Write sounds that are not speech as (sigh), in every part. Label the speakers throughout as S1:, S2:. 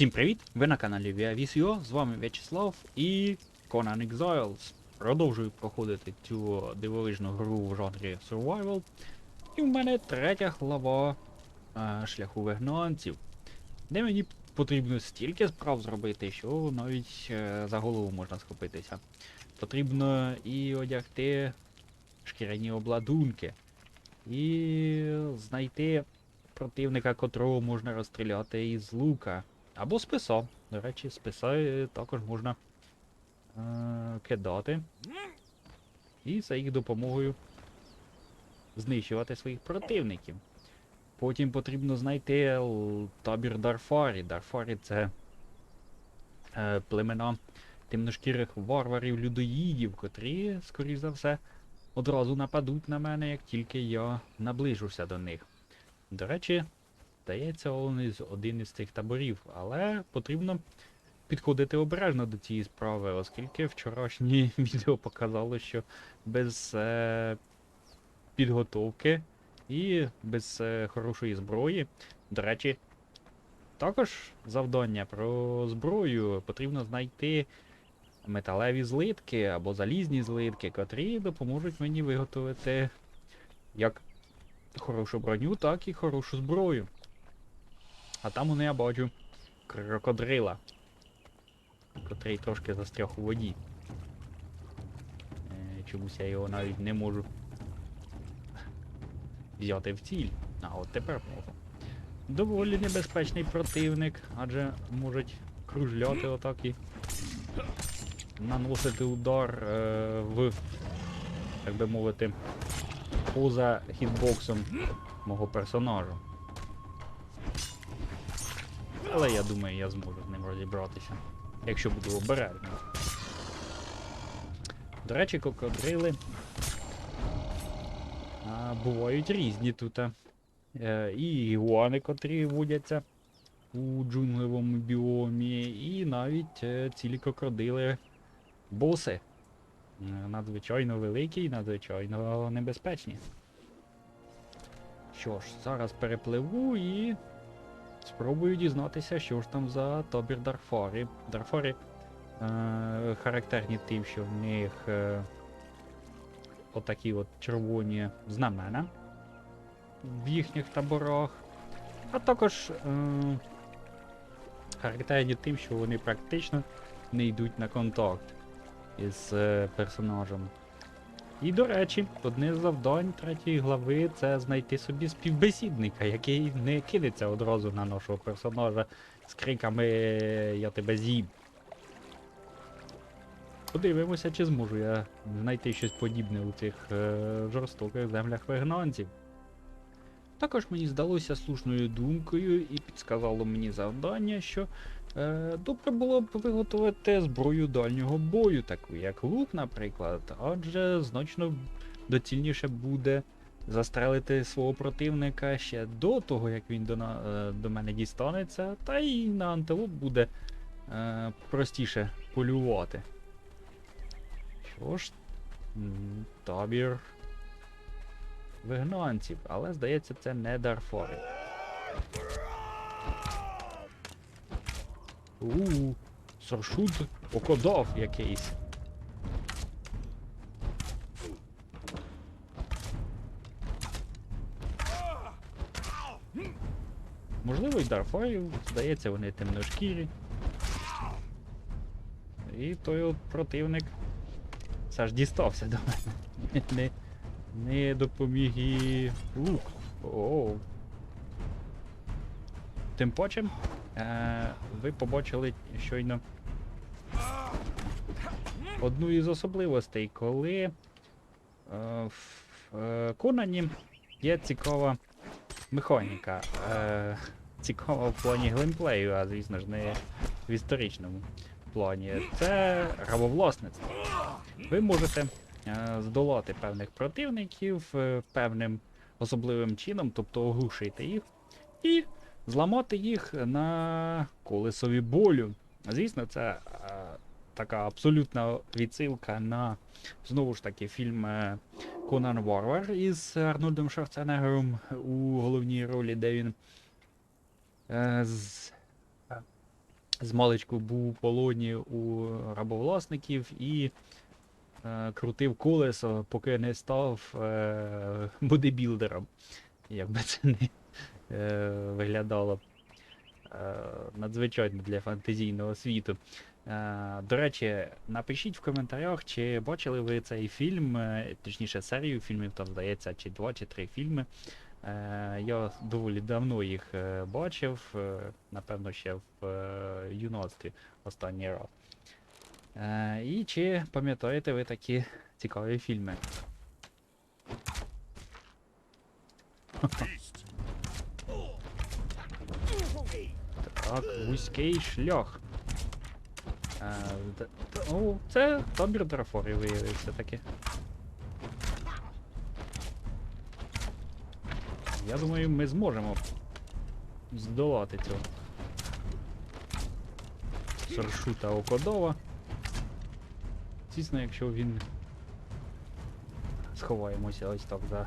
S1: Всім привіт! Ви на каналі ViaVisio, з вами В'ячеслав і Conan Exiles. Продовжую проходити цю дивовижну гру в жанрі Survival. І в мене третя глава е, шляху вигнанців, де мені потрібно стільки справ зробити, що навіть е, за голову можна схопитися. Потрібно і одягти шкіряні обладунки, і знайти противника, котрого можна розстріляти із лука. Або списа. До речі, списа також можна е, кидати. І за їх допомогою знищувати своїх противників. Потім потрібно знайти табір Дарфарі. Дарфарі це е, племена темношкірих варварів-людоїдів, котрі, скоріш за все, одразу нападуть на мене, як тільки я наближуся до них. До речі, Здається, він один із цих таборів, але потрібно підходити обережно до цієї справи, оскільки вчорашнє (laughs) відео показало, що без е, підготовки і без е, хорошої зброї. До речі, також завдання про зброю потрібно знайти металеві злитки або залізні злитки, котрі допоможуть мені виготовити як хорошу броню, так і хорошу зброю. А там вони я бачу крокодрила, котрий трошки застряг у воді. Е, чомусь я його навіть не можу взяти в ціль. А от тепер можу. Доволі небезпечний противник, адже можуть кружляти отак і наносити удар е, в, так би мовити, поза хітбоксом мого персонажа. Але я думаю, я зможу з ним розібратися, якщо буду обережним. До речі, крокодрили а, бувають різні тут. Е, і ігуани, котрі водяться у джунглевому біомі, і навіть е, цілі крокодили боси. Е, Надзвичайно великі і надзвичайно небезпечні. Що ж, зараз перепливу і Спробую дізнатися, що ж там за табір Дарфарі. Дарфарі е, характерні тим, що в них е, отакі от червоні знамена в їхніх таборах. А також е, характерні тим, що вони практично не йдуть на контакт із е, персонажем. І, до речі, одне з завдань третьої глави це знайти собі співбесідника, який не кинеться одразу на нашого персонажа з криками Я тебе з'їм. Подивимося, чи зможу я знайти щось подібне у цих е, жорстоких землях вигнанців. Також мені здалося слушною думкою і підсказало мені завдання, що Добре було б виготовити зброю дальнього бою, таку як лук, наприклад, адже значно доцільніше буде застрелити свого противника ще до того, як він до, на, е, до мене дістанеться, та й на антилоп буде е, простіше полювати. Що ж, табір вигнанців, але здається, це не Дарфори. Ууу, Саршут окодав якийсь. Можливо, і Дарфарів, здається, вони темношкірі. І той от противник все ж дістався до мене. Не, не допоміг і лук. Оу. Тим паче, е, ви побачили щойно одну із особливостей, коли е, в е, Конані є цікава механіка. Е, цікава в плані геймплею, а звісно ж не в історичному плані. Це рабовласництво. Ви можете е, здолати певних противників е, певним особливим чином, тобто оглушити їх, і зламати їх на колесові болю. Звісно, це е, така абсолютна відсилка на знову ж таки фільм е, Конан Варвар із Арнольдом Шварценеггером у головній ролі, де він е, з, е, з маличку був у полоні у рабовласників і е, крутив колесо, поки не став е, бодибілдером. Як би це не е, виглядало е, надзвичайно для фантазійного світу. Е, До речі, напишіть в коментарях, чи бачили ви цей фільм, е, точніше серію фільмів, там здається, чи два, чи три фільми. Е, Я доволі давно їх е, бачив, е, напевно, ще в е, юнацтві останній раз. Е, І чи пам'ятаєте ви такі цікаві фільми? Так, вузький шлях. Е, д- О, це табір драфорів виявився таки. Я думаю, ми зможемо здолати цього. Соршута Окодова. Звісно, якщо він. Сховаємося ось так за.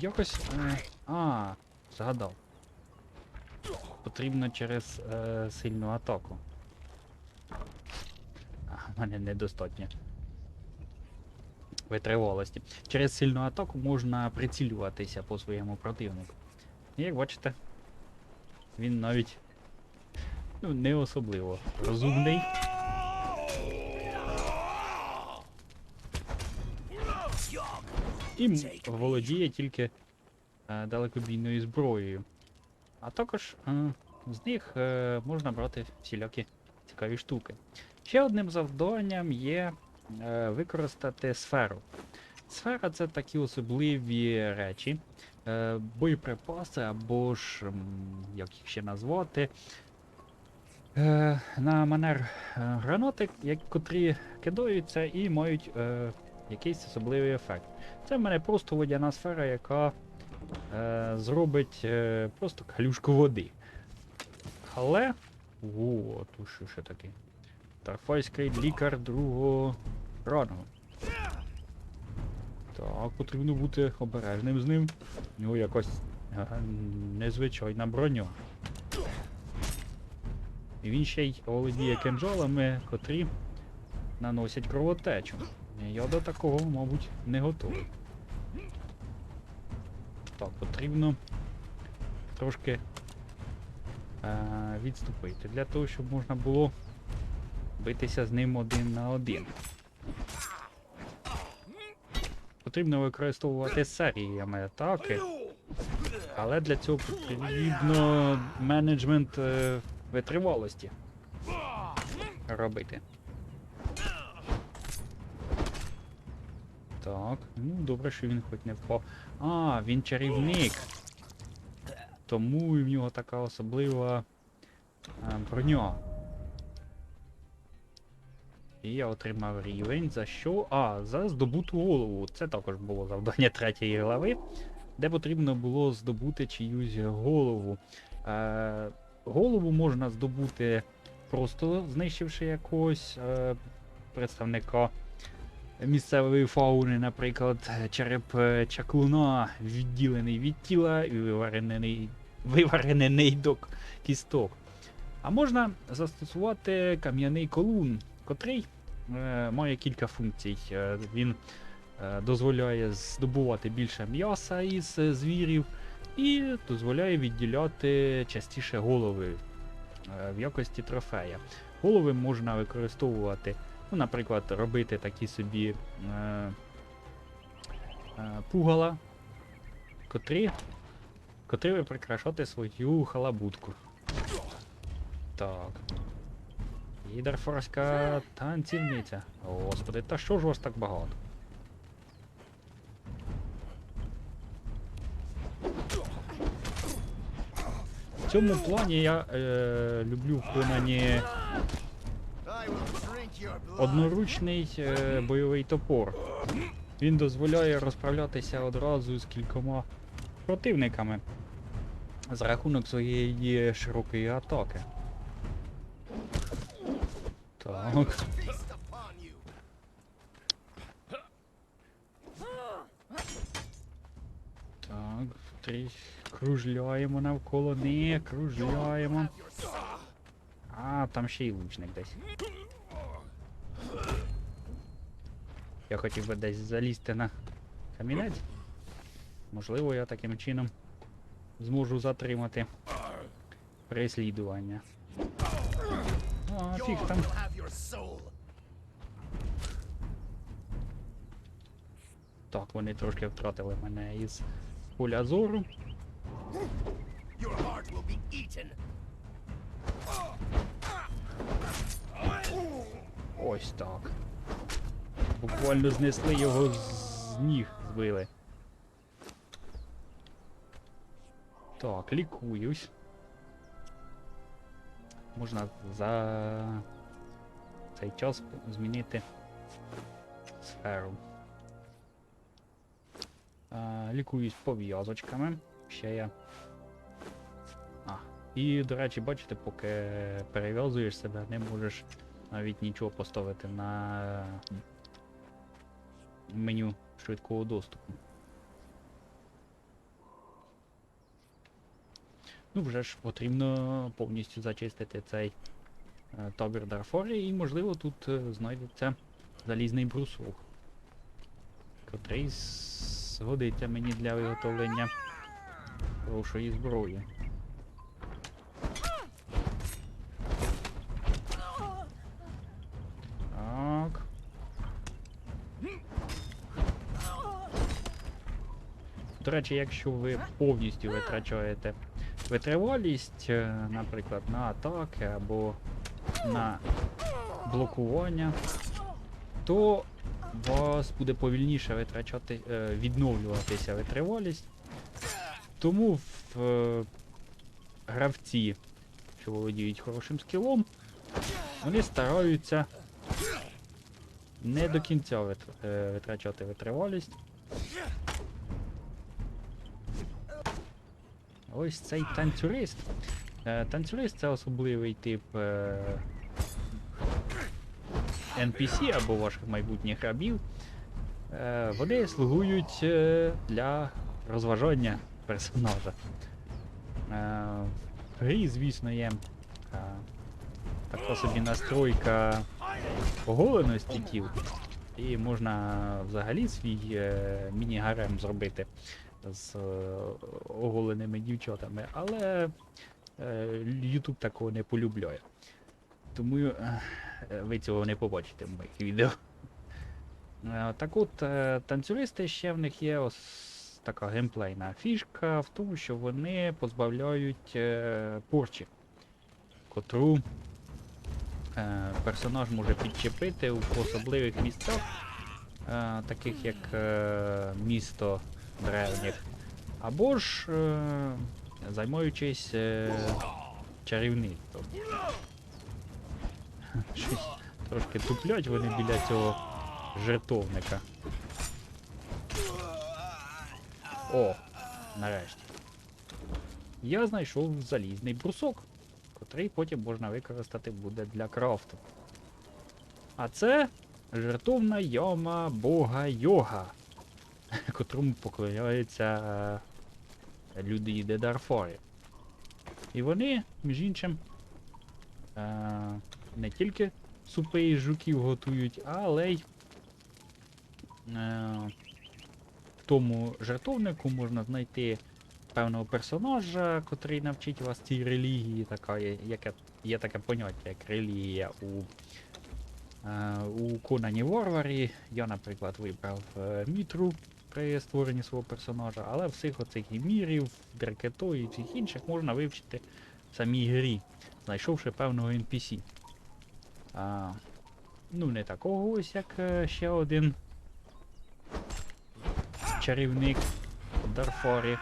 S1: Якось. Е, а, згадав. Потрібно через е, сильну атаку. А, в мене недостатньо. Витривалості. Через сильну атаку можна прицілюватися по своєму противнику. І як бачите, він навіть ну, не особливо розумний. І володіє тільки е, далекобійною зброєю. А також е, з них е, можна брати всілякі цікаві штуки. Ще одним завданням є е, використати сферу. Сфера це такі особливі речі, е, боєприпаси або ж, як їх ще назвати, е, на манер е, гранати, як, котрі кидаються і мають е, якийсь особливий ефект. Це в мене просто водяна сфера, яка е, зробить е, просто калюшку води. Але. О, тут що ще таке? Тарфайський лікар другого рангу. Так, потрібно бути обережним з ним. У нього якось е, незвичайна броня. І він ще й володіє кинджалами, котрі наносять кровотечу. Я до такого, мабуть, не готовий. Так, потрібно трошки е, відступити для того, щоб можна було битися з ним один на один. Потрібно використовувати серіями атаки, але для цього потрібно менеджмент е, витривалості робити. Так, ну добре, що він хоч не впав. А, він чарівник. Тому в нього така особлива е, броня. І я отримав рівень за що? А, за здобуту голову. Це також було завдання третьої глави, де потрібно було здобути чиюсь голову. Е, голову можна здобути просто знищивши якогось е, представника місцевої фауни, наприклад, череп е, чаклуна, відділений від тіла і виварений, виваренений до кісток. А можна застосувати кам'яний колун, котрий е, має кілька функцій. Е, він е, дозволяє здобувати більше м'яса із звірів і дозволяє відділяти частіше голови в якості трофея. Голови можна використовувати Ну, наприклад, робити такі собі е, е, пугала, котрі, котрі ви прикрашати свою халабутку. Так. І дарфорська танцівниця. Господи, та що ж вас так багато? В цьому плані я е, люблю в Конані Одноручний е, бойовий топор. Він дозволяє розправлятися одразу з кількома противниками за рахунок своєї широкої атаки. Так. Так, трі... кружляємо навколо них, кружляємо. А, там ще й лучник десь. Я хотів би десь залізти на камінець. Можливо, я таким чином зможу затримати переслідування. А, фіг там. Так, вони трошки втратили мене із поля зору. Ось так. Буквально знесли його з ніг збили. Так, лікуюсь. Можна за цей час змінити сферу. А, лікуюсь пов'язочками. Ще я. А. І, до речі, бачите, поки перев'язуєш себе, не можеш навіть нічого поставити на меню швидкого доступу. Ну, вже ж потрібно повністю зачистити цей е, табір Дарфорі, і можливо тут е, знайдеться залізний брусок, котрий згодиться мені для виготовлення хорошої зброї. Так. До речі, якщо ви повністю витрачаєте витривалість, е, наприклад, на атаки або на блокування, то вас буде повільніше витрачати, е, відновлюватися витривалість. Тому в е, гравці, що володіють хорошим скілом, вони стараються не до кінця витрачати витривалість. Ось цей танцюрист. Е, Танцюрист це особливий тип е, NPC або ваших майбутніх рабів. Е, Вони слугують е, для розважання персонажа. Е, В грі, звісно, є е, така собі настройка оголеності тіл. І можна взагалі свій е, міні-гарем зробити з е, оголеними дівчатами, але е, YouTube такого не полюбляє. Тому е, ви цього не побачите в моїх відео. Е, так от, е, танцюристи ще в них є ось така геймплейна фішка в тому, що вони позбавляють е, порчі, котру е, персонаж може підчепити в особливих місцях, е, таких як е, місто древніх, або ж е, займаючись е, чарівництвом. Щось трошки туплять вони біля цього жертовника. О, нарешті. Я знайшов залізний брусок, котрий потім можна використати буде для крафту. А це жертовна яма бога йога, (laughs) котрому поклоняються е, люди і Дарфорі. І вони, між іншим, е, не тільки супи із жуків готують, але й е, в тому жертовнику можна знайти певного персонажа, котрий навчить вас цій релігії, така яке, є таке поняття, як релігія у, у Конані Ворварі. Я, наприклад, вибрав Мітру при створенні свого персонажа, але всіх оцих і мірів, Дрекето і всіх інших можна вивчити в самій грі, знайшовши певного NPC. А, ну, не такого ось, як е, ще один чарівник в Дарфорі,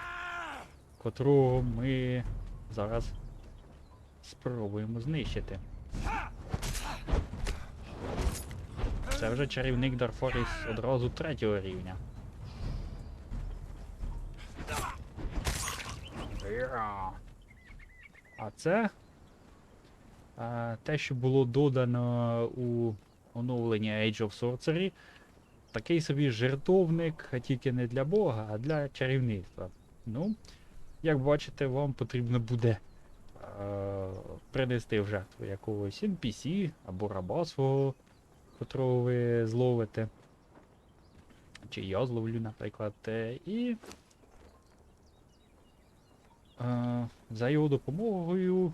S1: котрого ми зараз спробуємо знищити. Це вже чарівник Дарфорі одразу третього рівня. А це е, те, що було додано у оновленні Age of Sorcery, такий собі жертовник, а тільки не для Бога, а для чарівництва. Ну, як бачите, вам потрібно буде е, принести в жертву якогось NPC або раба свого, котрого ви зловите. Чи я зловлю, наприклад. е, І е, за його допомогою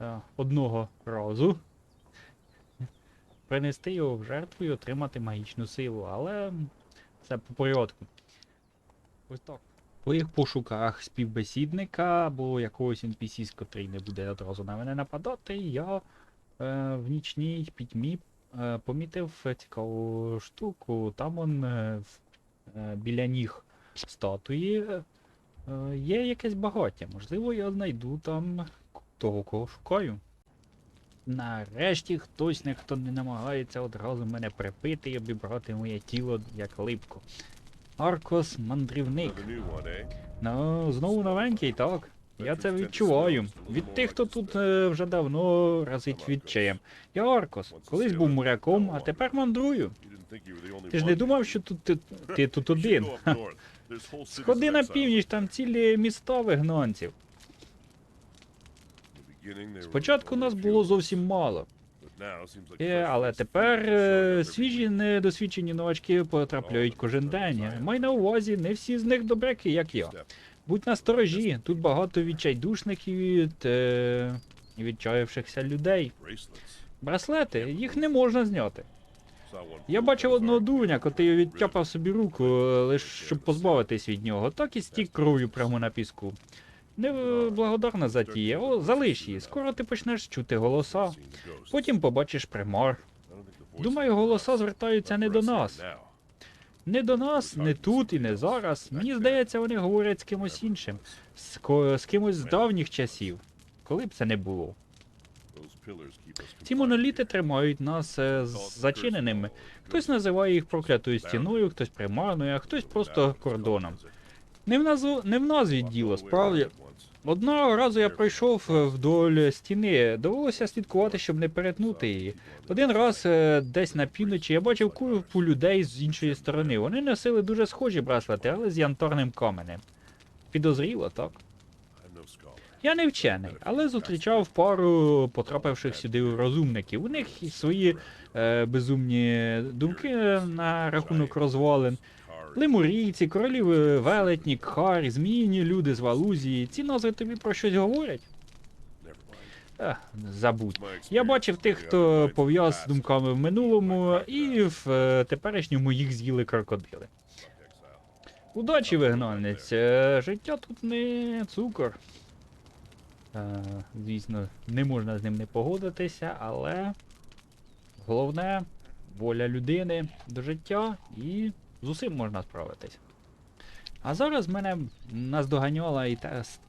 S1: е, одного разу принести його в жертву і отримати магічну силу, але це по порядку. Ось так. В своїх пошуках співбесідника або якогось NPC, котрий не буде одразу на мене нападати, я е, в нічній пітьмі е, помітив цікаву штуку. Там он е, е, біля ніг статуї е, є якесь багаття. Можливо, я знайду там того, кого шукаю. Нарешті хтось ніхто не намагається одразу мене припити і обібрати моє тіло як липку. Аркос мандрівник. Ну, знову новенький, так. Я це відчуваю. Від тих, хто тут е, вже давно разить відчаєм. Я Аркос, колись був моряком, а тепер мандрую. Ти ж не думав, що тут ти, ти тут один. (laughs) Сходи на північ, там цілі міста вигнанців. Спочатку нас було зовсім мало. Е, але тепер е, свіжі недосвідчені новачки потрапляють кожен день. Май на увазі, не всі з них добряки, як я. Будь насторожі, тут багато відчайдушних і від, е, відчаявшихся людей. Браслети, їх не можна зняти. Я бачив одного дурня, котрий відтяпав собі руку, е, лиш щоб позбавитись від нього, так і стік кров'ю прямо на піску. Неблагодарна затія, о, залиш її, скоро ти почнеш чути голоса. Потім побачиш примар. Думаю, голоса звертаються не до нас. Не до нас, не тут і не зараз. Мені здається, вони говорять з кимось іншим, з, з кимось з давніх часів. Коли б це не було. Ці моноліти тримають нас е, зачиненими. Хтось називає їх проклятою стіною, хтось примарною, а хтось просто кордоном. Не в назву не в назві діло, справді. Одного разу я пройшов е, вдоль стіни, довелося слідкувати, щоб не перетнути її. Один раз е, десь на півночі я бачив купу людей з іншої сторони. Вони носили дуже схожі браслети, але з янтарним каменем. Підозріло, так? Я не вчений, але зустрічав пару потрапивших сюди розумників. У них свої е, безумні думки на рахунок розвалин. Лемурійці, королі е, велетні, кхарі, зміїні люди з Валузії. Ці назви тобі про щось говорять? Забудь. Я бачив тих, хто пов'яз з думками в минулому, і в е, теперішньому їх з'їли крокодили. Удачі, вигнанець. Е, Життя тут не цукор. Е, Звісно, не можна з ним не погодитися, але головне воля людини до життя і з усім можна справитись. А зараз мене наздоганяла і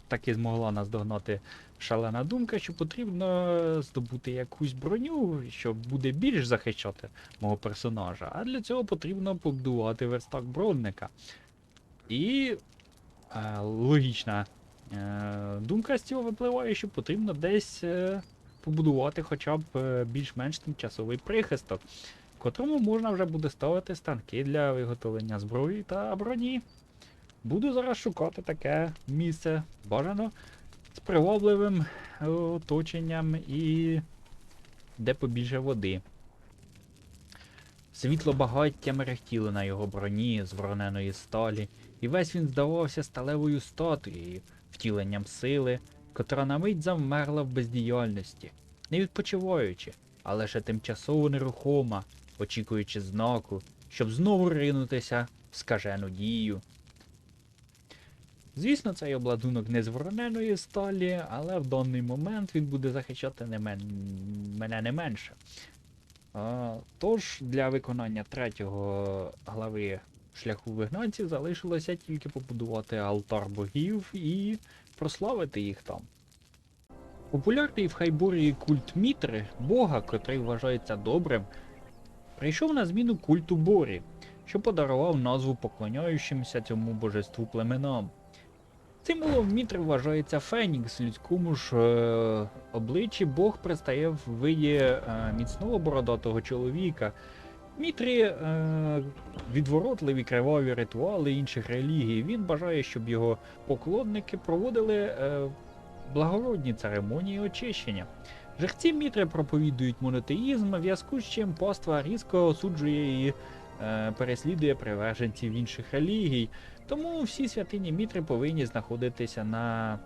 S1: таки змогла наздогнати шалена думка, що потрібно здобути якусь броню, що буде більш захищати мого персонажа. А для цього потрібно побудувати верстак бронника. І е, логічна думка з цього випливає, що потрібно десь е, побудувати хоча б е, більш-менш тимчасовий прихисток, в котрому можна вже буде ставити станки для виготовлення зброї та броні. Буду зараз шукати таке місце, бажано з привабливим е, оточенням і де побільше води. Світло багаття мерехтіло на його броні з вороненої сталі, і весь він здавався сталевою статуєю, втіленням сили, котра на мить завмерла в бездіяльності, не відпочиваючи, а лише тимчасово нерухома, очікуючи знаку, щоб знову ринутися в скажену дію. Звісно, цей обладунок не з вороненої сталі, але в даний момент він буде захищати не мен... мене не менше. А, тож для виконання третього глави шляху вигнанців залишилося тільки побудувати алтар богів і прославити їх там. Популярний в Хайбурії культ Мітри, бога, котрий вважається добрим, прийшов на зміну культу Борі, що подарував назву поклоняючимся цьому божеству племенам. Символом Мітри вважається Фенікс, людському ж е, обличчі Бог предстає в виді е, міцного бородатого чоловіка, Мітрі е, відворотливі криваві ритуали інших релігій. Він бажає, щоб його поклонники проводили е, благородні церемонії очищення. Жерці Мітри проповідують монотеїзм, в зв'язку з чим паства різко осуджує і е, переслідує приверженців інших релігій. Тому всі святині Мітри повинні знаходитися на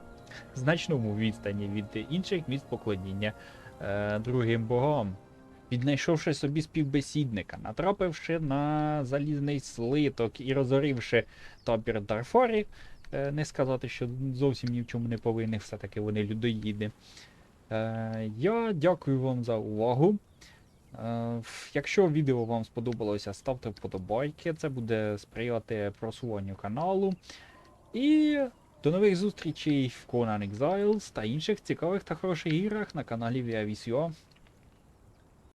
S1: значному відстані від інших місць поклоніння е, другим богам. Віднайшовши собі співбесідника, натрапивши на залізний слиток і розоривши табір Дарфорі, е, не сказати, що зовсім ні в чому не повинні, все-таки вони людоїди. Е, я дякую вам за увагу. Е, якщо відео вам сподобалося, ставте вподобайки, це буде сприяти просуванню каналу. І до нових зустрічей в Conan Exiles та інших цікавих та хороших іграх на каналі ViaVisio.